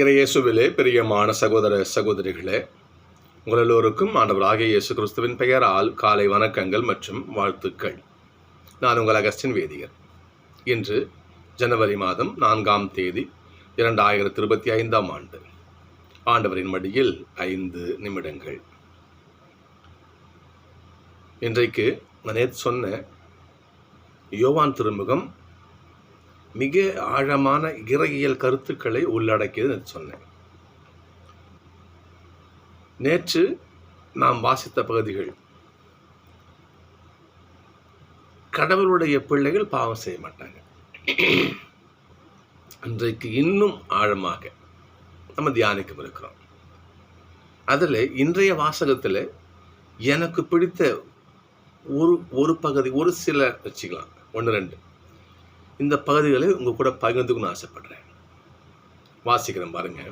இறையேசுவிலே பிரியமான சகோதர சகோதரிகளே உங்கள் எல்லோருக்கும் ஆண்டவராகிய இயேசு கிறிஸ்துவின் பெயரால் காலை வணக்கங்கள் மற்றும் வாழ்த்துக்கள். நான் உங்கள் அகஸ்டின் வேதியர். இன்று ஜனவரி மாதம் நான்காம் தேதி இரண்டாயிரத்தி இருபத்தி ஐந்தாம் ஆண்டு. ஆண்டவரின் மடியில் ஐந்து நிமிடங்கள். இன்றைக்கு நான் நேற்று சொன்ன யோவான் திருமுகம் மிக ஆழமான இறையியல் கருத்துக்களை உள்ளடக்கியது சொன்னேன். நேற்று நாம் வாசித்த பகுதிகள் கடவுளுடைய பிள்ளைகள் பாவம் செய்ய மாட்டாங்க. இன்றைக்கு இன்னும் ஆழமாக நம்ம தியானிக்கவிருக்கிறோம் அதில் இன்றைய வாசகத்தில் எனக்கு பிடித்த ஒரு ஒரு பகுதி ஒரு சில வச்சுக்கலாம். ஒன்று ரெண்டு. இந்த பகுதிகளை உங்கள் கூட பகிர்ந்துக்கணும்னு ஆசைப்படுறேன். வாசிக்கிறேன் பாருங்க.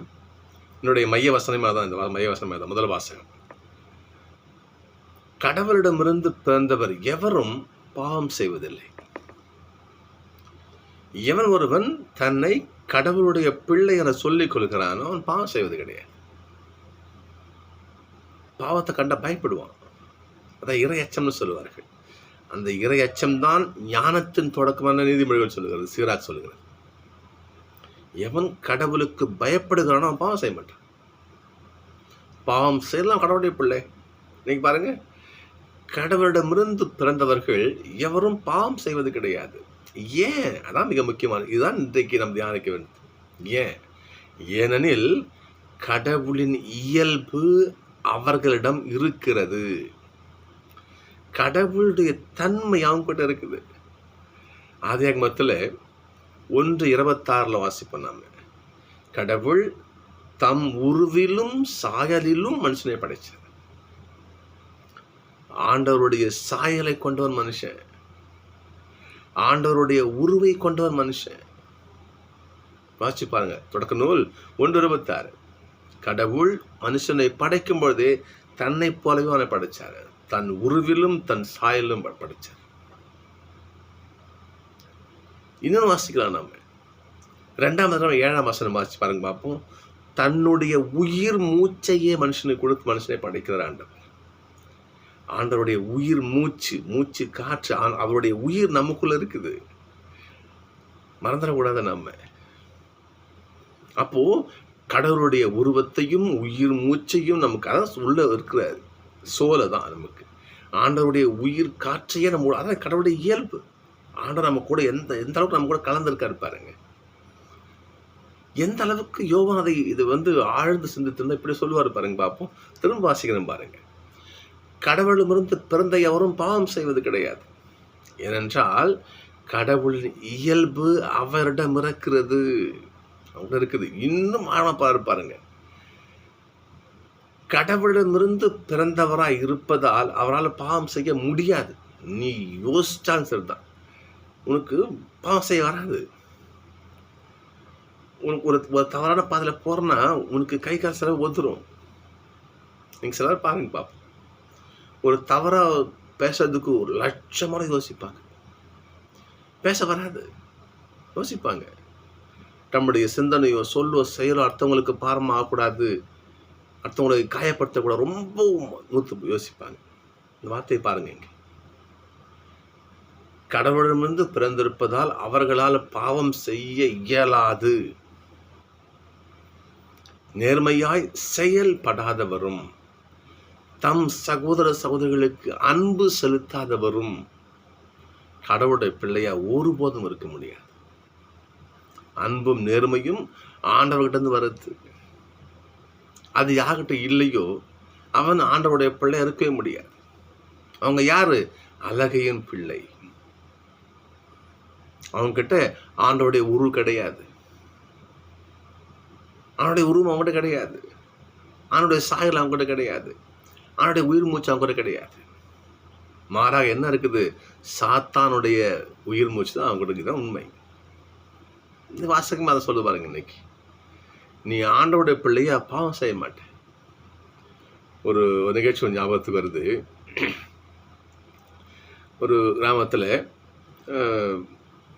என்னுடைய மைய வசனமாக தான் இந்த மைய வசனமாக தான் முதல் வாசகம். கடவுளிடமிருந்து பிறந்தவர் எவரும் பாவம் செய்வதில்லை. எவன் ஒருவன் தன்னை கடவுளுடைய பிள்ளை என சொல்லிக் கொள்கிறானோ அவன் பாவம் செய்வது கிடையாது. பாவத்தை கண்ட பயப்படுவான். அதான் இறையச்சம்னு சொல்லுவார்கள். அந்த இறை அச்சம்தான் ஞானத்தின் தொடக்கமான நீதிமொழிகள் சொல்லுகிறது சீராக் சொல்லுகிறது. எவன் கடவுளுக்கு பயப்படுகிறானோ பாவம் செய்ய மாட்டான். பாவம் செய்யலாம் கடவுளுடைய பிள்ளை. இன்னைக்கு பாருங்க கடவுளிடமிருந்து பிறந்தவர்கள் எவரும் பாவம் செய்வது கிடையாது. ஏன்? அதான் மிக முக்கியமானது இதுதான் இன்றைக்கு நாம் தியானிக்க வேண்டும் ஏன்? ஏனெனில் கடவுளின் இயல்பு அவர்களிடம் இருக்கிறது. கடவுளுடைய தன்மை அவங்ககிட்ட இருக்குது? ஆதியாகமத்தில் ஒன்று இருபத்தாறில் வாசிப்போம் நாம. கடவுள் தம் உருவிலும் சாயலிலும் மனுஷனை படைச்சார். ஆண்டவருடைய சாயலை கொண்டவன் மனுஷன். ஆண்டவருடைய உருவை கொண்டவன் மனுஷன். வாசி பாருங்க தொடக்க நூல் ஒன்று இருபத்தாறு. கடவுள் மனுஷனை படைக்கும் பொழுது தன்னை போலவே அவனை படைச்சாரு. தன் உருவிலும் தன் சாயலும் ப- படைச்சார் இன்னும் வாசிக்கலாம் நாம். ரெண்டாம் தடவை ஏழாம் வசனம் வாசிச்சு பாருங்க பார்ப்போம். தன்னுடைய உயிர் மூச்சையே மனுஷனுக்கு கொடுத்து மனுஷனை படைக்கிறார் ஆண்டவர். ஆண்டவருடைய உயிர் மூச்சு மூச்சு காற்று அவருடைய உயிர் நமக்குள்ள இருக்குது. மறந்துடக்கூடாது நம்ம அப்போ கடவுளுடைய உருவத்தையும் உயிர் மூச்சையும் நமக்கு அதான் உள்ள இருக்கிறாரு சோலை தான் நமக்கு. ஆண்டவருடைய உயிர் காற்றையே நம்ம அதான் கடவுளுடைய இயல்பு. ஆண்டவர் நம்ம கூட எந்த எந்த அளவுக்கு நம்ம கூட கலந்துருக்காரு பாருங்க. எந்த அளவுக்கு யோகா அதை இது வந்து ஆழ்ந்து சிந்தித்திருந்தா இப்படி சொல்லுவார் பாருங்க பார்ப்போம். திரும்ப வாசிக்கிறேன் பாருங்க. கடவுளுமிருந்து பிறந்த எவரும் பாவம் செய்வது கிடையாது. ஏனென்றால் கடவுளின் இயல்பு அவரிடம் இருக்கிறது அவங்க இருக்குது. இன்னும் ஆழமாக பாருங்க கடவுளிடமிருந்து பிறந்தவராக இருப்பதால் அவரால் பாவம் செய்ய முடியாது. நீ யோசிச்சாலும் சரிதான். உனக்கு பாவம் செய்ய வராது. உனக்கு ஒரு ஒரு தவறான பாதையில் போறனா உனக்கு கை கால் செலவு ஒதுரும் நீங்கள் சிலர் பாருங்க பாப்போம். ஒரு தவறாக பேசுறதுக்கு ஒரு லட்சமாக யோசிப்பாங்க. பேச வராது. யோசிப்பாங்க. நம்முடைய சிந்தனையோ சொல்லோ செயலோ அடுத்தவங்களுக்கு பாரமாக ஆகக்கூடாது அடுத்தவங்களை காயப்படுத்தக்கூட ரொம்ப நூற்று யோசிப்பாங்க. இந்த வார்த்தையை பாருங்க இங்கே. கடவுளிடமிருந்து பிறந்திருப்பதால் அவர்களால் பாவம் செய்ய இயலாது. நேர்மையாய் செயல்படாதவரும் தம் சகோதர சகோதரிகளுக்கு அன்பு செலுத்தாதவரும் கடவுளுடைய பிள்ளையா ஒருபோதும் இருக்க முடியாது. அன்பும் நேர்மையும் ஆண்டவர்கிட்ட இருந்து வருது அது யார்கிட்ட இல்லையோ அவன் ஆண்டவருடைய பிள்ளை இருக்கவே முடியாது. அவங்க யாரு? அழகையின் பிள்ளை. அவங்ககிட்ட ஆண்டவுடைய உரு கிடையாது. அவனுடைய உருவம் அவங்ககிட்ட கிடையாது. அவனுடைய சாயல் அவங்ககிட்ட கிடையாது. அவனுடைய உயிர் மூச்சு அவங்ககிட்ட கிடையாது. மாறாக என்ன இருக்குது? சாத்தானுடைய உயிர் மூச்சு தான் அவங்ககிட்ட தான் உண்மை. இந்த வாசகமாக அதை சொல்லு பாருங்க இன்னைக்கு. நீ ஆண்டவுடைய பிள்ளையா பாவம் செய்ய மாட்டேன். ஒரு ஒரு நிகழ்ச்சி ஒரு ஞாபகத்துக்கு வருது. ஒரு கிராமத்தில்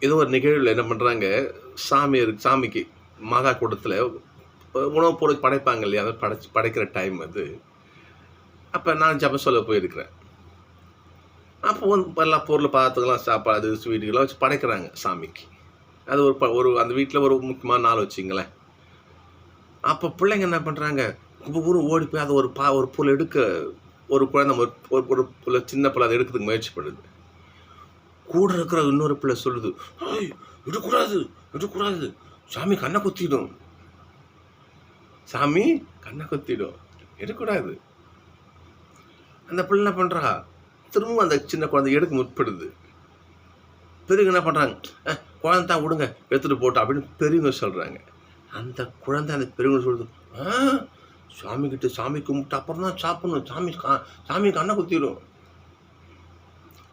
ஏதோ ஒரு நிகழ்வில் என்ன பண்ணுறாங்க சாமி இருக்கு சாமிக்கு மாதா கூட்டத்தில் உணவுப் பொருள் படைப்பாங்க இல்லையா? அதை படைச்சு படைக்கிற டைம் அது. அப்போ நான் ஜப சொல்ல போயிருக்கிறேன். அப்போ வந்து எல்லா பொருள் பார்த்துக்கலாம் சாப்பாடு ஸ்வீட்டுகள்லாம் வச்சு படைக்கிறாங்க சாமிக்கு. அது ஒரு ப ஒரு அந்த வீட்டில் ஒரு முக்கியமான நாள் வச்சிங்களேன். அப்போ பிள்ளைங்க என்ன பண்ணுறாங்க ஊரும் ஓடி போய் அதை ஒரு பா ஒரு புல் எடுக்க ஒரு குழந்தை ஒரு ஒரு ஒரு சின்ன பிள்ளை அதை எடுக்கிறதுக்கு முயற்சி பண்ணுது. கூட இருக்கிற இன்னொரு பிள்ளை சொல்லுது "ஏய், எடுக்கக்கூடாது சாமி கண்ணை குத்திடும். சாமி கண்ணை குத்திடும். எடுக்கூடாது அந்த பிள்ளை என்ன பண்ணுறா திரும்பவும் அந்த சின்ன குழந்தை எடுக்க முற்படுது. பெரியவங்க என்ன பண்ணுறாங்க குழந்தை தான் விடுங்க எடுத்துகிட்டு போட்டோம் அப்படின்னு பெரியவங்க சொல்கிறாங்க அந்த குழந்தை அந்த பெரியவங்க சொல்லுது ஆ சாமி கிட்ட சாமி கும்பிட்டு அப்புறம் தான் சாப்பிடணும். சாமி கா- சாமி கண்ணை குத்திடும்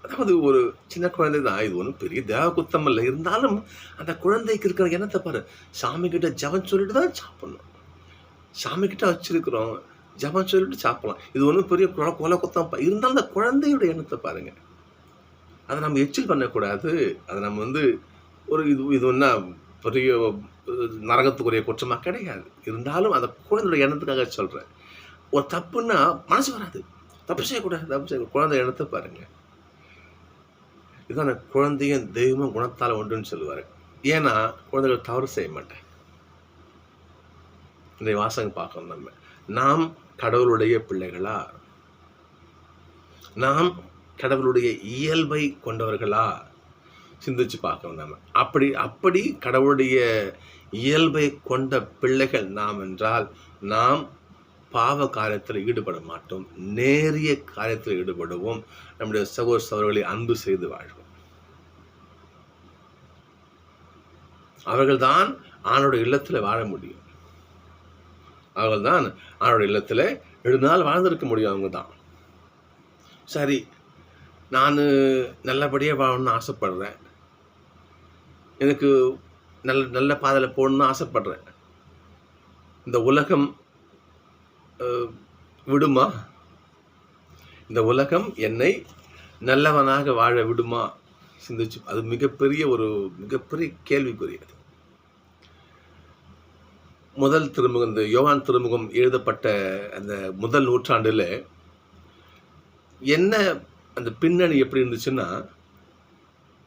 அதாவது ஒரு சின்ன குழந்தை தான். இது ஒன்றும் பெரிய தேவ குத்தம் இல்லை இருந்தாலும் அந்த குழந்தைக்கு இருக்கிற எண்ணத்தை பாரு. சாமி கிட்ட ஜபம் சொல்லிட்டு தான் சாப்பிடணும். சாமி கிட்ட வச்சிருக்கிறோம். ஜபம் சொல்லிட்டு சாப்பிடலாம். இது ஒன்றும் பெரிய கொலை கொலை குத்தம் இருந்தாலும் அந்த குழந்தையோட எண்ணத்தை பாருங்க. அதை நம்ம எச்சில் பண்ணக்கூடாது. அதை நம்ம வந்து ஒரு இது இது ஒன்றா பெரிய நரகத்துக்குரிய குற்றமாக கிடையாது. இருந்தாலும் அந்த குழந்தையோட எண்ணத்துக்காக சொல்கிறேன் ஒரு தப்புன்னா மனசு வராது. தப்பு செய்யக்கூடாது தப்பு செய்ய குழந்தை எண்ணத்தை பாருங்க. இதான் குழந்தையும் தெய்வமும் குணத்தால் ஒன்றுன்னு சொல்லுவார். ஏன்னா குழந்தைகள் தவறு செய்ய மாட்டேன் இன்றைய வாசகம் பார்க்கணும் நம்ம. நாம் கடவுளுடைய பிள்ளைகளா? நாம் கடவுளுடைய இயல்பை கொண்டவர்களா? சிந்திச்சு பார்க்கணும் நம்ம அப்படி அப்படி கடவுளுடைய இயல்பை கொண்ட பிள்ளைகள் நாம் என்றால் நாம் பாவ காரியத்தில் ஈடுபட மாட்டோம். நேரிய காரியத்தில் ஈடுபடுவோம். நம்முடைய சகோதர சகோதரர்களை அன்பு செய்து வாழ்வோம். அவர்கள்தான் ஆணோட இல்லத்தில் வாழ முடியும். அவர்கள் தான் ஆணுடைய இல்லத்தில் நெடுநாள் வாழ்ந்திருக்க முடியும் அவங்க தான் சரி நான் நல்லபடியாக வாழணும்னு ஆசைப்படுறேன். எனக்கு நல்ல நல்ல பாதையில் போகணும்னு ஆசைப்படுறேன். இந்த உலகம் விடுமா? இந்த உலகம் என்னை நல்லவனாக வாழ விடுமா? சிந்திச்சு அது மிகப்பெரிய ஒரு மிகப்பெரிய கேள்விக்குரியது முதல் திருமுகம் இந்த யோவான் திருமுகம் எழுதப்பட்ட அந்த முதல் நூற்றாண்டில் என்ன அந்த பின்னணி எப்படி இருந்துச்சுன்னா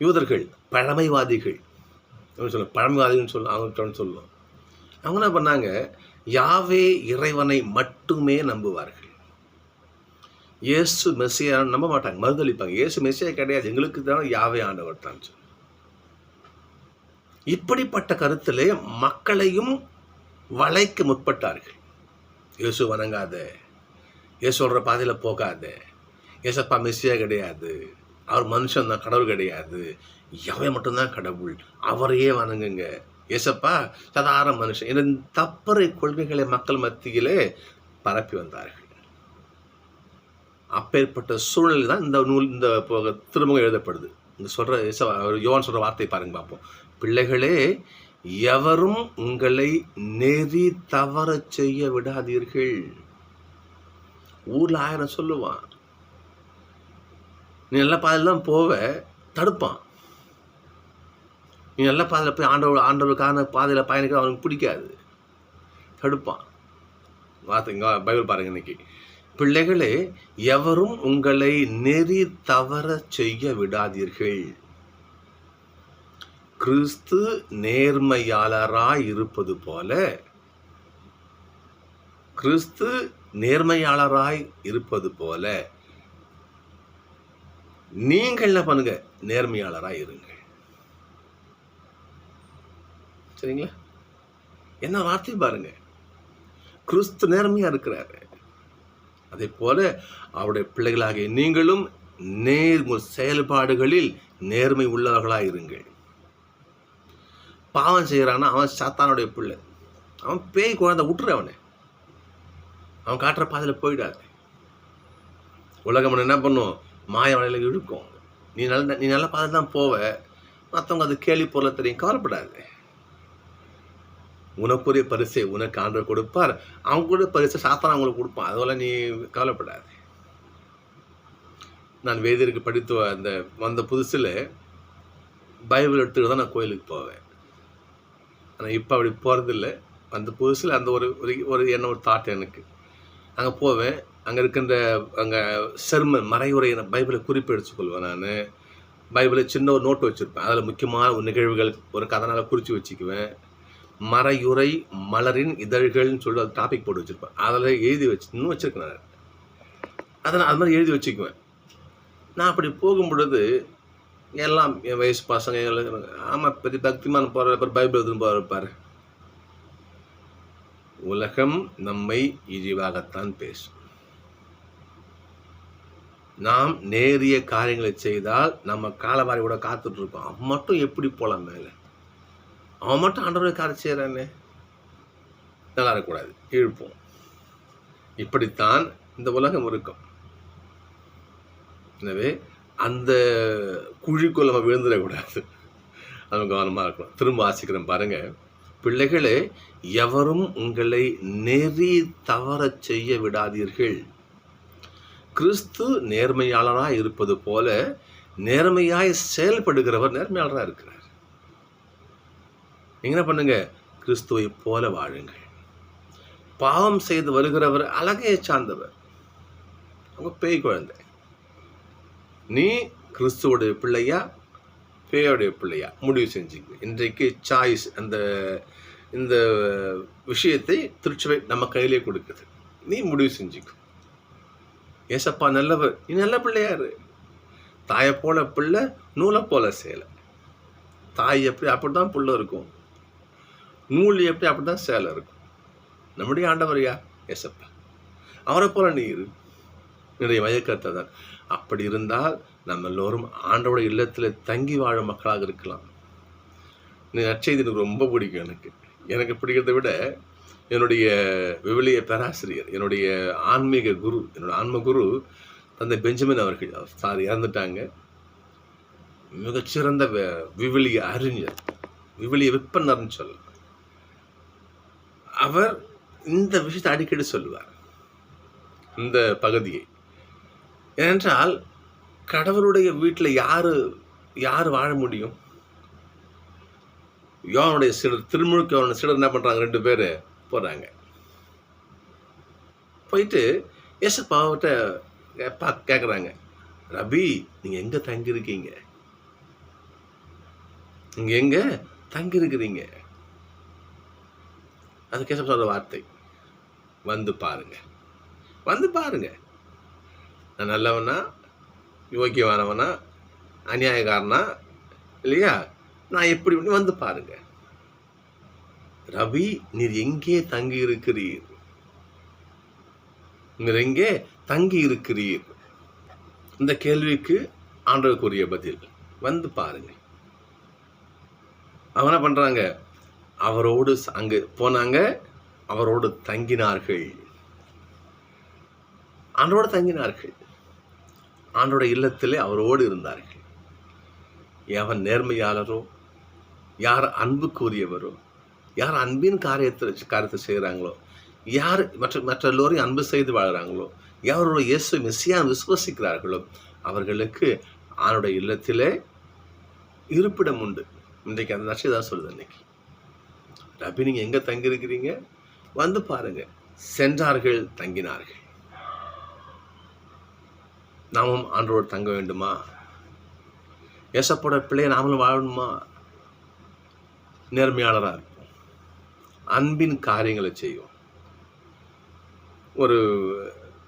யூதர்கள் பழமைவாதிகள் சொல்ல பழங்காதின்னு சொல்ல அவங்க சொல்லுவோம் அவங்க என்ன பண்ணாங்க யாவே இறைவனை மட்டுமே நம்புவார்கள். இயேசு மெஸ்ஸியா நம்ப மாட்டாங்க மறுதளிப்பாங்க இயேசு மெஸ்ஸியா கிடையாது எங்களுக்கு தான் யாவே ஆண்டவர் தான் சொல்லு. இப்படிப்பட்ட கருத்திலே மக்களையும் வளைக்க முற்பட்டார்கள். இயேசு வணங்காத இயேசு சொல்கிற பாதையில் போகாத ஏசப்பா மெஸ்ஸியா கிடையாது அவர் மனுஷன் தான் கடவுள் கிடையாது எவை மட்டும்தான் கடவுள். அவரையே வணங்குங்க. ஏசப்பா சாதாரண மனுஷன். என தப்பறை கொள்கைகளை மக்கள் மத்தியிலே பரப்பி வந்தார்கள். அப்பேற்பட்ட சூழ்நிலை தான் இந்த நூல் இந்த திருமுகம் எழுதப்படுது. இந்த சொல்ற ஏச யோவான் சொல்ற வார்த்தை பாருங்க பார்ப்போம் பிள்ளைகளே எவரும் உங்களை நெறி தவற செய்ய விடாதீர்கள். ஊர்ல ஆயிரம் சொல்லுவான். நீ நல்ல பாதையில் தான் போவ. தடுப்பான். நீ நல்ல பாதையில் போய் ஆண்டவர் ஆண்டவருக்கான பாதையில் பயணிக்க அவனுக்கு பிடிக்காது. தடுப்பான் வார்த்தைங்க பைபிள் பாருங்க இன்னைக்கு. பிள்ளைகளே எவரும் உங்களை நெறி தவற செய்ய விடாதீர்கள். கிறிஸ்து நேர்மையாளராய் இருப்பது போல கிறிஸ்து நேர்மையாளராய் இருப்பது போல நீங்கள் என்ன பண்ணுங்க? நேர்மையாளராய் இருங்கள் சரிங்களா? என்ன வார்த்தை பாருங்க. கிறிஸ்து நேர்மையா இருக்கிறாரு. அதே போல அவருடைய பிள்ளைகளாகிய நீங்களும் நேர் செயல்பாடுகளில் நேர்மை உள்ளவர்களாக இருங்கள். பாவம் செய்கிறான்னா அவன் சாத்தானுடைய பிள்ளை. அவன் பேய் குழந்தை விட்டுரு அவனை. அவன் காட்டுற பாதையில் போயிடாது. உலகம் என்ன பண்ணும்? மாய வலையில் இழுக்கும். நீ நல்ல நீ நல்ல பாதை தான் போவ. மற்றவங்க அது கேள்வி பொருளை தெரியும். கவலைப்படாது. உனக்குரிய பரிசை உனக்கு ஆண்டவர் கொடுப்பார். அவங்க கூட பரிசை சாத்தான் அவங்களுக்கு கொடுப்பான். அதோட நீ கவலைப்படாது. நான் வேதியருக்கு படித்து அந்த வந்த புதுசில் பைபிள் எடுத்துக்கிட்டு தான் நான் கோயிலுக்கு போவேன். ஆனால் இப்போ அப்படி போகிறதில்ல அந்த புதுசில் அந்த ஒரு ஒரு ஒரு என்ன ஒரு தாட் எனக்கு. அங்கே போவேன். அங்கே இருக்கின்ற அங்கே செர்மன் மறைவுரை பைபிளை குறிப்பு எடுத்துக்கொள்வேன் நான். பைபிளை சின்ன ஒரு நோட்டு வச்சுருப்பேன். அதில் முக்கியமான ஒரு நிகழ்வுகள் ஒரு கதனால் குறித்து வச்சுக்குவேன். மறையுறை மலரின் இதழ்கள்னு சொல்லி அது டாபிக் போட்டு வச்சுருப்பேன். அதில் எழுதி வச்சு இன்னும் வச்சுருக்கேன் நான். அதை நான் அது மாதிரி எழுதி வச்சுக்குவேன். நான் அப்படி போகும் பொழுது எல்லாம் என் வயசு பசங்க எல்லாம் ஆமாம் பெரிய பக்திமான போகிற அப்புறம் பைபிள் எதுவும் போகிறப்பார் உலகம் நம்மை இழிவாகத்தான் பேசும். நாம் நேரிய காரியங்களை செய்தால் நம்ம காலவாரி கூட மட்டும் எப்படி போகலாம் மேலே? அவன் மட்டும் ஆண்டவரை காரியம் செய்கிறானே நல்லா இருக்கக்கூடாது இழுப்போம் இப்படித்தான் இந்த உலகம் இருக்கும். எனவே அந்த குழிக்குள் நம்ம விழுந்துடக்கூடாது. நம்ம கவனமாக இருக்கணும். திரும்ப ஆசிக்கிறோம் பாருங்கள் பிள்ளைகளே எவரும் உங்களை நெறி தவறச் செய்ய விடாதீர்கள். கிறிஸ்து நேர்மையாளராக இருப்பது போல நேர்மையாய் செயல்படுகிறவர் நேர்மையாளராக இருக்கிறார். நீங்க என்ன பண்ணுங்க? கிறிஸ்துவை போல வாழுங்கள். பாவம் செய்து வருகிறவர் அழகையை சார்ந்தவர். அவங்க பேய் குழந்தை. நீ கிறிஸ்துவோடைய பிள்ளையா? பேயோடைய பிள்ளையா? முடிவு செஞ்சுக்க இன்றைக்கு சாய்ஸ் அந்த இந்த விஷயத்தை திருச்சபை நம்ம கையிலே கொடுக்குது. நீ முடிவு செஞ்சுக்கும் ஏசப்பா நல்லவர். நீ நல்ல பிள்ளையாரு தாயை போல பிள்ளை நூலை போல சேலை. தாய் எப்படி அப்படி தான் பிள்ளை இருக்கும். நூல் எப்படி அப்படி தான் சேலை இருக்கும். நம்முடைய ஆண்டவர் எசப்பா அவரை போல நீ இரு என்னுடைய மயக்கத்தை தான் அப்படி இருந்தால் நம்ம எல்லோரும் ஆண்டவோட இல்லத்தில் தங்கி வாழும் மக்களாக இருக்கலாம். நீ நற்செய்தி எனக்கு ரொம்ப பிடிக்கும் எனக்கு. எனக்கு பிடிக்கிறத விட என்னுடைய விவிலிய பேராசிரியர் என்னுடைய ஆன்மீக குரு என்னோட ஆன்ம குரு தந்தை பெஞ்சமின் அவர்கள் சார் இறந்துட்டாங்க. மிகச்சிறந்த விவிலிய அறிஞர். விவிலிய விற்பனர்னு சொல்லலாம். அவர் இந்த விஷயத்தை அடிக்கடி சொல்லுவார். இந்த பகுதியை. ஏனென்றால் கடவுளுடைய வீட்டில் யார் யார் வாழ முடியும்? யோனுடைய சிலர் திருமுழுக்கு யோவனுடைய சிலர் என்ன பண்ணுறாங்க ரெண்டு பேர் போகிறாங்க போயிட்டு எசப்பாவிட்ட பா கேட்குறாங்க ரபி நீங்கள் எங்கே தங்கியிருக்கீங்க? நீங்கள் எங்கே தங்கியிருக்கிறீங்க? அது கேசப்ப சொல்ற வார்த்தை. வந்து பாருங்க. வந்து பாருங்க. நான் நல்லவனா? யோக்கியமானவனா அநியாயக்காரனா? இல்லையா? நான் எப்படி வந்து பாருங்க. ரவி நீர் எங்கே தங்கி இருக்கிறீர் நீர் எங்கே தங்கி இருக்கிறீர் இந்த கேள்விக்கு ஆண்டவருக்குரிய பதில் வந்து பாருங்க. அவன் என்ன பண்றாங்க? அவரோடு அங்கு போனாங்க. அவரோடு தங்கினார்கள். ஆண்டோடு தங்கினார்கள். ஆண்டோட இல்லத்திலே அவரோடு இருந்தார்கள். எவன் நேர்மையாளரோ யார் அன்புக்குரியவரோ யார் அன்பின் காரியத்தை காரியத்தை செய்கிறாங்களோ யார் மற்ற மற்ற எல்லோரையும் அன்பு செய்து வாழ்கிறாங்களோ யாரோட இயேசு மெஸ்ஸியான் விசுவசிக்கிறார்களோ அவர்களுக்கு ஆணுடைய இல்லத்திலே இருப்பிடம் உண்டு. இன்றைக்கு அந்த நட்சத்திரம் தான் சொல்லுது இன்னைக்கு ரபி நீங்கள் எங்கே தங்கியிருக்கிறீங்க? வந்து பாருங்கள் சென்றார்கள் தங்கினார்கள். நாமும் ஆண்டோடு தங்க வேண்டுமா? ஏசப்போட பிள்ளையை நாமளும் வாழணுமா? நேர்மையாளராக இருப்போம். அன்பின் காரியங்களை செய்வோம். ஒரு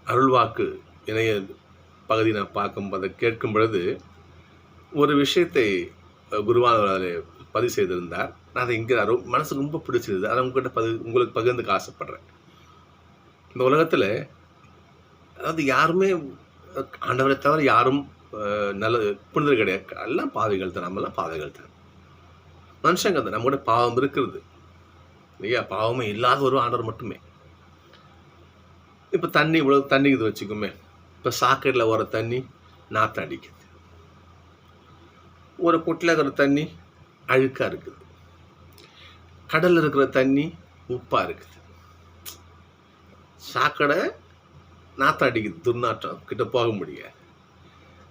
அருள்வாக்கு இணைய பகுதி நான் பார்க்கும் அதை கேட்கும் பொழுது ஒரு விஷயத்தை குருவானவர் அதில் பதிவு செய்திருந்தார். நான் அதை இங்கே ரொம்ப மனசுக்கு ரொம்ப பிடிச்சிருது. அதை உங்ககிட்ட பகு உங்களுக்கு பகிர்ந்துக்க ஆசைப்பட்றேன். இந்த உலகத்தில் அதாவது யாருமே ஆண்டவரை தவிர யாரும் நல்ல புனிதர் கிடையாது. எல்லாம் பாவைகள் தான். நம்மலாம் பாவைகள் தான். மனுஷங்க தான். நம்மகிட்ட பாவம் இருக்கிறது. இல்லையா? பாவமே இல்லாத ஒரு ஆண்டவர் மட்டுமே. இப்போ தண்ணி இவ்வளோ தண்ணி இது வச்சுக்கோமே. இப்போ சாக்கடையில் வர தண்ணி நாற்று அடிக்குது ஒரு குட்டில் இருக்கிற தண்ணி அழுக்காக இருக்குது. கடலில் இருக்கிற தண்ணி உப்பாக இருக்குது. சாக்கடை நாற்றம் அடிக்குது துர்நாற்றம். கிட்ட போக முடியாது.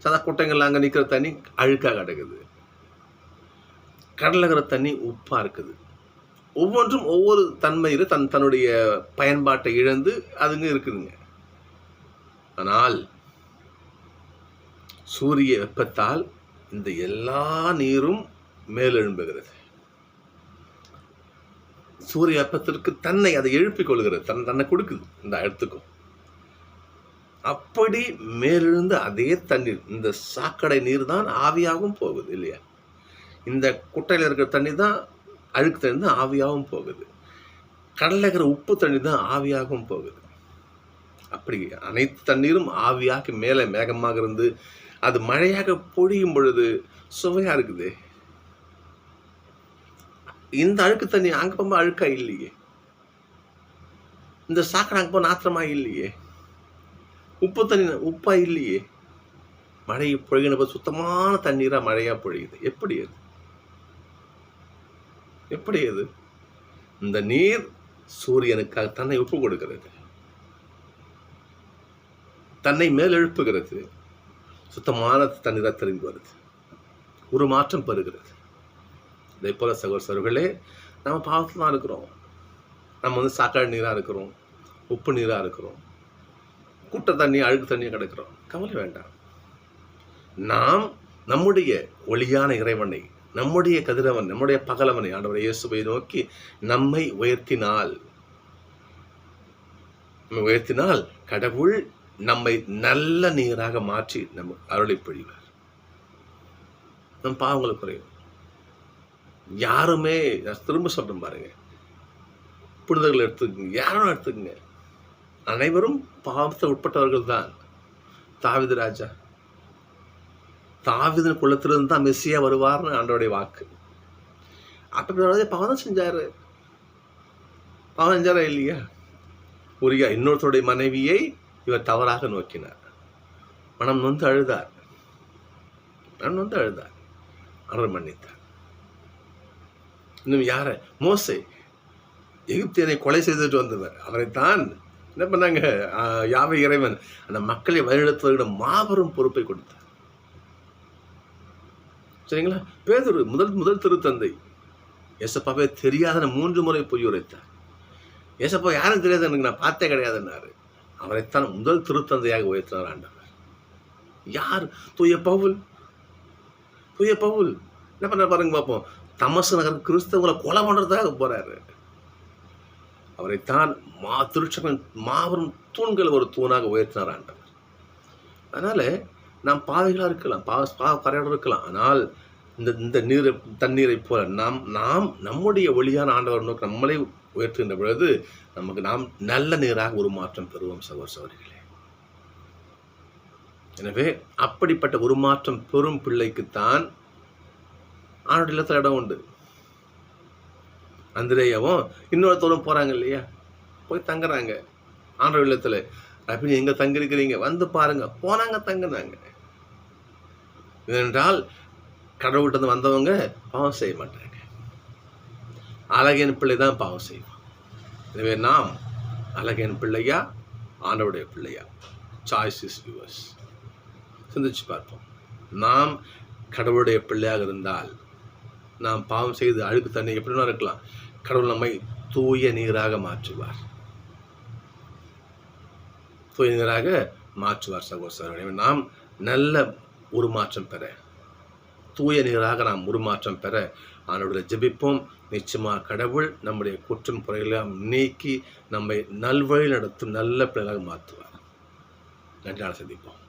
சதா குட்டைங்கள் அங்கே நிற்கிற தண்ணி அழுக்காக கிடக்குது கடலில் இருக்கிற தண்ணி உப்பாக இருக்குது. ஒவ்வொன்றும் ஒவ்வொரு தன்மையில் தன் தன்னுடைய பயன்பாட்டை இழந்து அதுங்க இருக்குதுங்க. ஆனால் சூரிய வெப்பத்தால் இந்த எல்லா நீரும் மேலெழும்புகிறது. சூரிய வெப்பத்திற்கு தன்னை அதை எழுப்பிக் கொள்கிறது. தன் தன்னை கொடுக்குது. இந்த இடத்துக்கும். அப்படி மேலிருந்து அதே தண்ணீர் இந்த சாக்கடை நீர் தான் ஆவியாகவும் போகுது இல்லையா? இந்த குட்டையில் இருக்கிற தண்ணி தான் அழுக்கு தண்ணி தான் ஆவியாகவும் போகுது. கடலில் இருக்கிற உப்பு தண்ணி தான் ஆவியாகவும் போகுது. அப்படி அனைத்து தண்ணீரும் ஆவியாக மேலே மேகமாக இருந்து அது மழையாக பொழியும் பொழுது சுவையாக இருக்குது. இந்த அழுக்கு தண்ணி அங்கே போகும்போது அழுக்கா இல்லையே? இந்த சாக்கடை அங்கே போக நாத்திரமா இல்லையே? உப்பு தண்ணி உப்பா இல்லையே? மழை பொழிகினப்ப சுத்தமான தண்ணீராக மழையாக பொழியுது. எப்படி அது? எப்படி அது? இந்த நீர் சூரியனுக்காக தன்னை ஒப்பு கொடுக்கிறது. தன்னை மேலெழுப்புகிறது. சுத்தமான தண்ணீராக திரும்பி வருது. ஒரு மாற்றம் பெறுகிறது. இதே போல சகோசர்களே நம்ம பாவத்தில் தான் இருக்கிறோம். நம்ம வந்து சாக்காடு நீராக இருக்கிறோம் உப்பு நீராக இருக்கிறோம் கூட்ட தண்ணி அழுக்கு தண்ணியாக கிடக்கிறோம். கவலை வேண்டாம். நாம் நம்முடைய ஒளியான இறைவனை நம்முடைய கதிரவன் நம்முடைய பகலவனை ஆண்டவர் இயேசுவை நோக்கி நம்மை உயர்த்தினால் நம்மை உயர்த்தினால் கடவுள் நம்மை நல்ல நீராக மாற்றி நம்ம அருளை பொழிவார். நம் பாவங்களை குறையும். யாருமே நான் திரும்ப சொல்கிறேன் பாருங்க. புனிதர்கள் எடுத்துக்கோங்க யாரும் எடுத்துக்கோங்க. அனைவரும் பாவத்தை உட்பட்டவர்கள் தான். தாவிது ராஜா. தாவிதன் குலத்திலிருந்து தான் மெஸ்ஸியா வருவார்னு ஆண்டோடைய வாக்கு. அப்படி பாவம் தான் செஞ்சாரு. பாவம் செஞ்சாரா இல்லையா? உரியா இன்னொருத்தருடைய மனைவியை இவர் தவறாக நோக்கினார். மனம் நொந்து அழுதார். மனம் நொந்து அழுதார். அவர் மன்னித்தார். இன்னும் யாரை? மோசை. எகிப்தியனை கொலை செய்துட்டு வந்தவர். அவரைத்தான் என்ன பண்ணாங்க? யாவை இறைவன். அந்த மக்களை வழிநடத்துவர்களிடம் மாபெரும் பொறுப்பை கொடுத்தார். சரிங்களா? பேதொரு முதல் முதல் திருத்தந்தை. எசப்பாவே தெரியாத மூன்று முறை பொய் உரைத்தார். ஏசப்பா யாரும் தெரியாது எனக்கு நான் பார்த்தே கிடையாதுன்னாரு. அவரைத்தான் முதல் திருத்தந்தையாக உயர்த்தினார் ஆண்டவர். யார்? தூய பவுல். தூய பவுல். என்ன பண்ண பாருங்க பார்ப்போம். தமசு நகர் கிறிஸ்தவங்களை கொலை பண்ணுறதுக்காக போகிறாரு அவரைத்தான் மா திருச்சபையின் மாபெரும் தூண்கள் ஒரு தூணாக உயர்த்தினார் ஆண்டவர் அதனால் நாம் பாதைகளாக இருக்கலாம் பா பாவ கரையோடு இருக்கலாம். ஆனால் இந்த இந்த நீரை தண்ணீரை போல நாம் நாம் நம்முடைய ஒளியான ஆண்டவர் நோக்கி நம்மளை உயர்த்துகின்ற பொழுது நமக்கு நாம் நல்ல நீராக உருமாற்றம் பெறுவோம் சகோதர சகோதரிகளே. எனவே அப்படிப்பட்ட உருமாற்றம் பெறும் பிள்ளைக்குத்தான் ஆணோட இல்லத்தில் இடம் உண்டு. அந்திரேயாவும் இன்னொருத்தரும் போறாங்க இல்லையா? போய் தங்குறாங்க. ஆண்டவர் இல்லத்தில். அப்படின்னு எங்க தங்கிருக்கிறீங்க வந்து பாருங்க. போனாங்க தங்குனாங்க. ஏனென்றால் கடவுள்கிட்ட இருந்து வந்தவங்க பாவம் செய்ய மாட்டாங்க. அழகின் பிள்ளை தான் பாவம் செய்வோம் எனவே நாம் அழகின் பிள்ளையா ஆண்டவுடைய பிள்ளையா? சாய்ஸ் இஸ் யுவர்ஸ் சிந்திச்சு பார்ப்போம். நாம் கடவுளுடைய பிள்ளையாக இருந்தால் நாம் பாவம் செய்து அழுக்கு தண்ணி எப்படினா இருக்கலாம். கடவுள் நம்மை தூய நீராக மாற்றுவார். தூய நீராக மாற்றுவார் சகோதரர்களே. நாம் நல்ல உருமாற்றம் பெற தூய நீராக நாம் உருமாற்றம் பெற அவனுடைய ஜெபிப்போம். நிச்சயமாக கடவுள் நம்முடைய குற்றம் குறைகளை நீக்கி நம்மை நல்வழி நடத்தும் நல்ல பிள்ளைகளாக மாற்றுவார். நன்றி நாள் சந்திப்போம்.